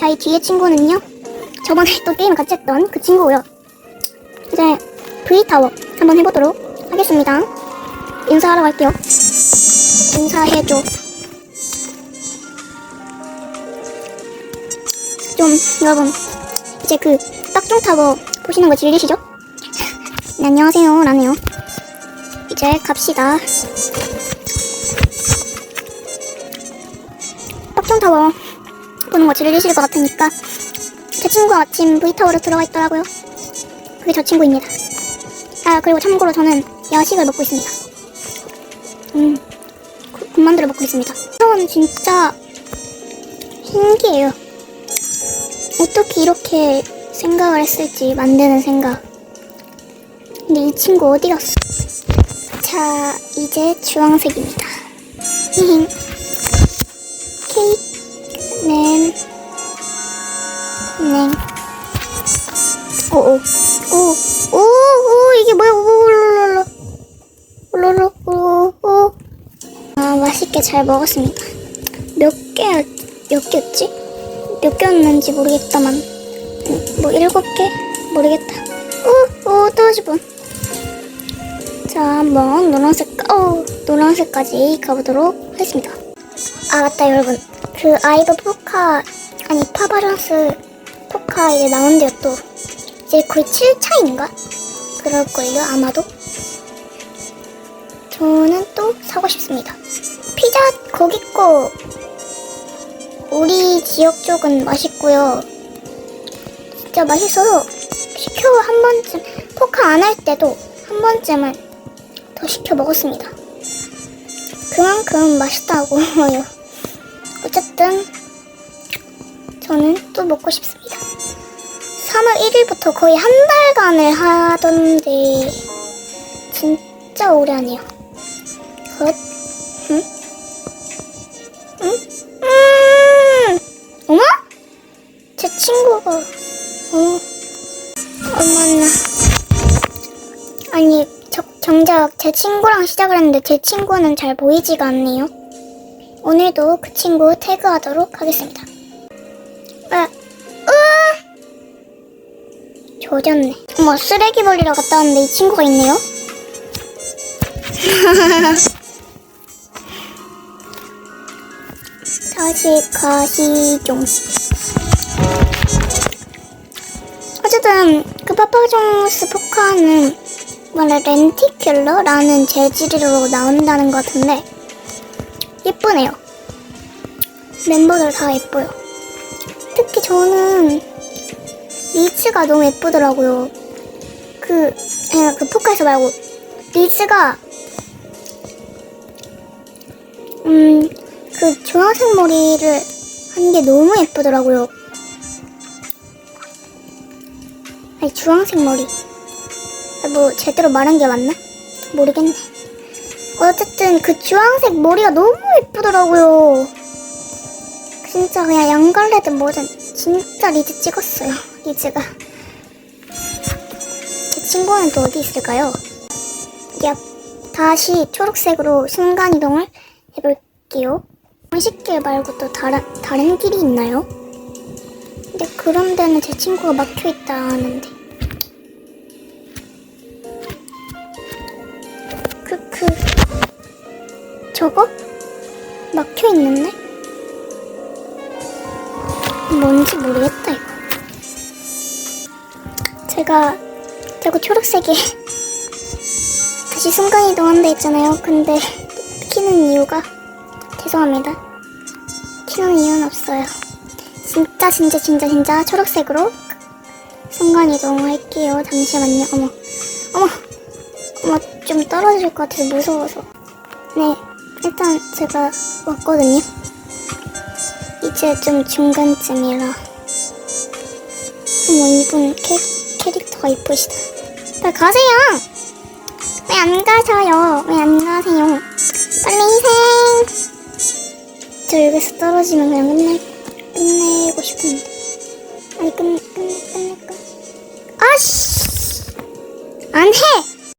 자, 이 뒤에 친구는요. 저번에 또 게임 같이 했던 그 친구고요. 이제 V타워 한번 해보도록 하겠습니다. 인사하러 갈게요. 인사해줘. 좀 여러분 이제 그 딱종타워 보시는 거 질리시죠? 네, 안녕하세요 라네요. 이제 갑시다. 딱종타워 보는 거 질리실 것 같으니까 제 친구가 아침 V타워로 들어가 있더라고요. 그게 저 친구입니다. 아 그리고 참고로 저는 야식을 먹고 있습니다. 음 구- 군만두를 먹고 있습니다. 이건 진짜 신기해요. 어떻게 이렇게 생각을 했을지 만드는 생각. 근데 이 친구 어디 갔어? 자 이제 주황색입니다. 네. 오 오 오, 오, 오, 이게 뭐야? 오, 롤롤롤. 롤롤, 오, 오. 아, 맛있게 잘 먹었습니다. 몇 개, 몇 개였지? 몇 개였는지 모르겠다만. 음, 뭐, 일곱 개? 모르겠다. 오, 오, 떨어질 뻔. 자, 한번 노란색, 어, 노란색까지 가보도록 하겠습니다. 아, 맞다, 여러분. 그 아이브 포카, 아니, 파바란스 포카 이제 나온대요, 또. 이제 거의 7차인가? 그럴걸요, 아마도. 저는 또 사고 싶습니다. 피자 거기 거 우리 지역 쪽은 맛있고요. 진짜 맛있어서 시켜 한 번쯤 포카 안 할 때도 한 번쯤은 더 시켜 먹었습니다. 그만큼 맛있다고요. 어쨌든 저는 또 먹고 싶습니다. 3월 1일부터 거의 한 달간을 하던데 진짜 오래 하네요. 헛, 응? 응? 음! 어머? 제 친구가 어 어머나 아니 저, 정작 제 친구랑 시작을 했는데 제 친구는 잘 보이지가 않네요. 오늘도 그 친구 태그하도록 하겠습니다. 아, 으아! 조졌네. 어머, 쓰레기 버리러 갔다 왔는데 이 친구가 있네요? 다시 가시죠. 어쨌든, 그 파파종스 포카는 원래 렌티큘러라는 재질로 나온다는 것 같은데, 예쁘네요. 멤버들 다 예뻐요. 특히 저는 리츠가 너무 예쁘더라고요. 그, 아니, 그 포카에서 말고, 리츠가, 음, 그 주황색 머리를 한 게 너무 예쁘더라고요. 아니, 주황색 머리. 아, 뭐, 제대로 말한 게 맞나? 모르겠네. 어쨌든 그 주황색 머리가 너무 예쁘더라고요. 진짜 그냥 양갈래든 뭐든 진짜 리즈 찍었어요. 리즈가. 제 친구는 또 어디 있을까요? 야, 다시 초록색으로 순간이동을 해볼게요. 정식길 말고 또 다른, 다른 길이 있나요? 근데 그런 데는 제 친구가 막혀있다 하는데. 저거? 막혀 있는데? 뭔지 모르겠다, 이거. 제가 자꾸 초록색에 다시 순간이동한다 했잖아요. 근데 키는 이유가 죄송합니다. 키는 이유는 없어요. 진짜 진짜 진짜 진짜 초록색으로 순간이동 할게요. 잠시만요. 어머 어머 어머 좀 떨어질 것 같아서 무서워서. 네 일단 제가 왔거든요. 이제 좀 중간쯤이라. 어머, 이분 캐, 캐릭터가 이쁘시다. 빨리 가세요! 왜 안 가셔요? 왜 안 가세요? 빨리 희생! 저 여기서 떨어지면 그냥 끝내, 끝내고 싶은데. 아니, 끝, 끝, 끝낼까? 아씨! 안 해!